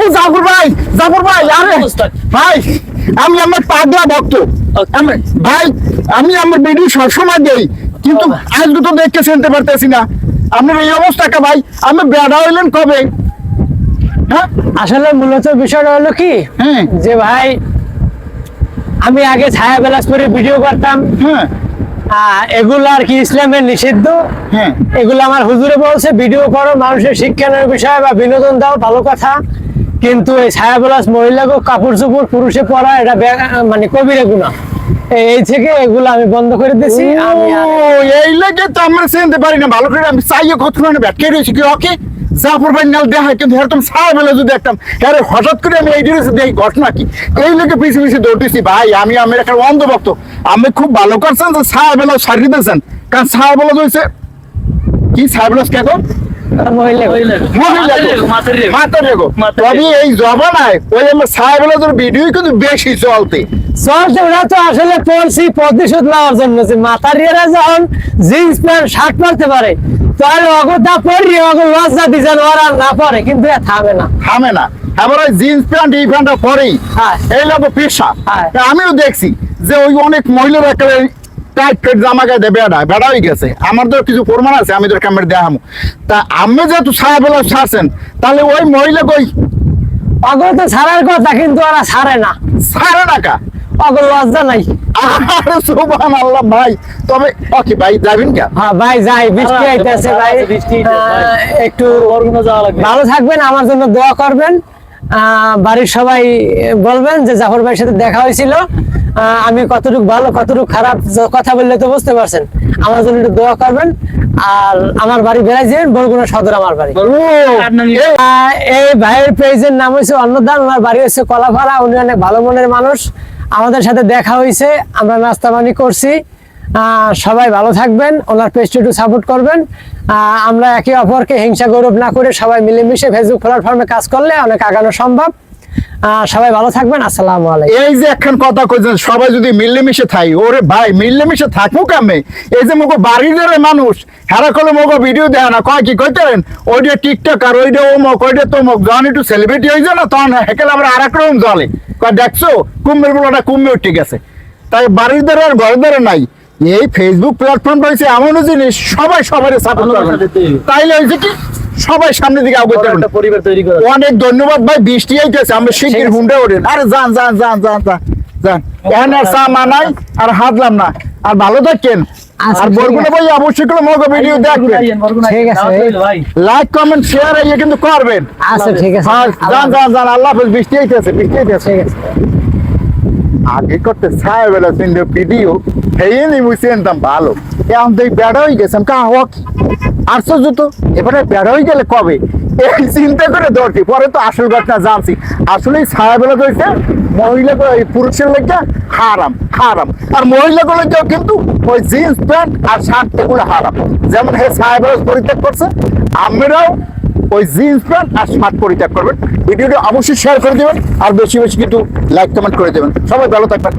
ও জাফর ভাই জাফর ভাই আরে ভাই আমি আমার পাগলা ভক্ত। ভাই আমি আমার ভিডিও সবসময় দেই কিন্তু আজকে তো দেখতে চিনতে পারতেছি না। আপনার এই অবস্থাটা ভাই? আমি বেড়া হইলেন কবে? হ্যাঁ? আসলে মূলত বিষয়টা হলো কি? হ্যাঁ। যে ভাই আমি আগে ছায়া বেলাস করে ভিডিও করতাম। হ্যাঁ। এগুলো আর কি ইসলামের নিষিদ্ধ। হ্যাঁ। এগুলো আমার হুজুরে বলছে ভিডিও করো মানুষের শিক্ষানের বিষয় বা বিনোদন দাও ভালো কথা। কিন্তু এই ছায়া বেলাস মহিলাকে কাপড় চোপড় পুরুষে পরা এটা মানে কবিরে গুণা এই- থেকে এগুলো আমি বন্ধ করে দিয়েছি আমি এই লাগে তো আমরা চিনতে পারি না। ভালো করে আমি চাইয়ে কত ব্যাটকে রয়েছি কি ওকে? জাফর ভাই নাল দেখা কিন্তু এরকম সারা বেলা যদি দেখতাম আরে হঠাৎ করে আমি এই জিনিস দেখি ঘটনা কি? এই লোকে পিছে পিছে দৌড়তেছি, ভাই, আমি আমি একটা অন্ধভক্ত। আমি খুব ভালো করছেন যে সারা বেলা সারিয়ে দিয়েছেন। কারণ সারা বেলা হয়েছে কি সারা বেলা কে গো? মহিলা মহিলা গো। মাথা রেগো তবে এই জবানায় ওই আমার সারা তোর ভিডিও কিন্তু বেশি চলতে। চলছে ওরা তো আসলে পড়ছি প্রতিশোধ নেওয়ার জন্য যে মাতারিয়ারা যখন জিন্স প্যান্ট শার্ট পরতে পারে তাহলে অগত্যা পরি অগ লজ্জা দিছেন ওরা না পরে কিন্তু থামে না। থামে না। ওই জিন্স প্যান্ট এই প্যান্টটা পরেই। হ্যাঁ। এই লোক পেশা। হ্যাঁ। আমিও দেখছি যে ওই অনেক মহিলার টাইট টাইট জামা গায়ে দেয় বেড়া বেড়া হয়ে গেছে। আমার তো কিছু প্রমাণ আছে আমি তোর ক্যামেরা দেখামো তা আমি যেহেতু সারা বেলা ছাড়ছেন তাহলে ওই মহিলা কই? অগত ছাড়ার কথা কিন্তু ওরা ছাড়ে না। সাড়ে টাকা অগ লজ্জা নাই। আরে সুবহান আল্লাহ ভাই তবে ওকে ভাই যাবেন কে? হ্যাঁ ভাই যাই বৃষ্টি আইতেছে ভাই। বৃষ্টি আইতাছে, ভাই। আহ, একটু বরগুনা যাওয়া লাগবে। ভালো থাকবেন আমার জন্য দোয়া করবেন। বাড়ির সবাই বলবেন যে জাফর ভাইয়ের সাথে দেখা হয়েছিল। আমি কতটুকু ভালো কতটুকু খারাপ কথা বললে তো বুঝতে পারছেন। আমার জন্য একটু দোয়া করবেন। আর আমার বাড়ি বেড়াই যাবেন বরগুনা সদর আমার বাড়ি। এই ভাইয়ের পেজের নাম হচ্ছে অন্নদান ওনার বাড়ি হচ্ছে কলাপাড়া। উনি অনেক ভালো মনের মানুষ। আমাদের সাথে দেখা হয়েছে আমরা নাস্তা পানি করছি। সবাই ভালো থাকবেন, ওনার পেজটি একটু সাপোর্ট করবেন। আমরা একে অপরকে হিংসা গৌরব না করে সবাই মিলেমিশে ফেসবুক প্ল্যাটফর্মে কাজ করলে অনেক আগানো সম্ভব। সবাই ভালো থাকবেন, আসসালামু আলাইকুম। এই যে এখন কথা কইছেন, সবাই যদি মিলেমিশে থাই, ওরে ভাই, মিলেমিশে থাকব কামে এই যে মগো বাড়ির মানুষ, হেরা কলে মগো ভিডিও দেয় না, কয় কি কইতেন ওইটা টিকটক আর ওইটা অমুক ওইটা তমুক, যখন একটু সেলিব্রিটি হয়ে যায় না, তখন হেকেল আমরা আর এক রকম জলে কয়, দেখছ, কুম্ভের বলাটা কুম্ভে উঠে গেছে। তাই বাড়ির দ্বারা আর ঘরের দ্বারা নাই। এই ফেসবুক প্ল্যাটফর্ম রয়েছে এমন জিনিস সবাই সবাই সাপোর্ট করবে। তাইলে হয়েছে কি সবাই সামনের দিকে আগে পরিবার তৈরি করা। অনেক ধন্যবাদ ভাই বৃষ্টি আইতেছে আমরা শিগগির হুন্ডে ওঠেন আরে যান যান যান যান যান যান। এখানে আর চা মানাই আর হাতলাম না। আর ভালো থাকেন। আচ্ছা, আর বরগুনা আছে। ভাই অবশ্যই করে মগো ভিডিও দেখবেন। ঠিক আছে, ভাই। লাইক কমেন্ট শেয়ার ইয়ে কিন্তু করবেন। আচ্ছা ঠিক আছে। আর যান যান যান আল্লাহ হাফেজ বৃষ্টি আইতেছে বৃষ্টি আইতেছে। ঠিক আছে। আগে করতে ছায় বেলা ভিডিও এই নি মুছে আনতাম ভালো। এখন তো বেড়া হয়ে গেছেন কা হক? আশ্চর্য তো এবারে বেড়া হয়ে গেলে কবে? এই চিন্তা করে ধরছি, পরে তো আসল ঘটনা জানছি। আসলে ছায়া বেলা হয়েছে মহিলা পুরুষের লেগে হারাম হারাম। আর মহিলা গুলোকেও কিন্তু ওই জিন্স, প্যান্ট আর শার্ট এগুলো হারাম। যেমন হে ছায়া পরিত্যাগ করছে, আমরাও ওই জিন্স, প্যান্ট আর শার্ট পরিত্যাগ করবেন। ভিডিওটা অবশ্যই শেয়ার করে দেবেন, আর বেশি বেশি কিন্তু লাইক কমেন্ট করে দেবেন। সবাই ভালো থাকবেন।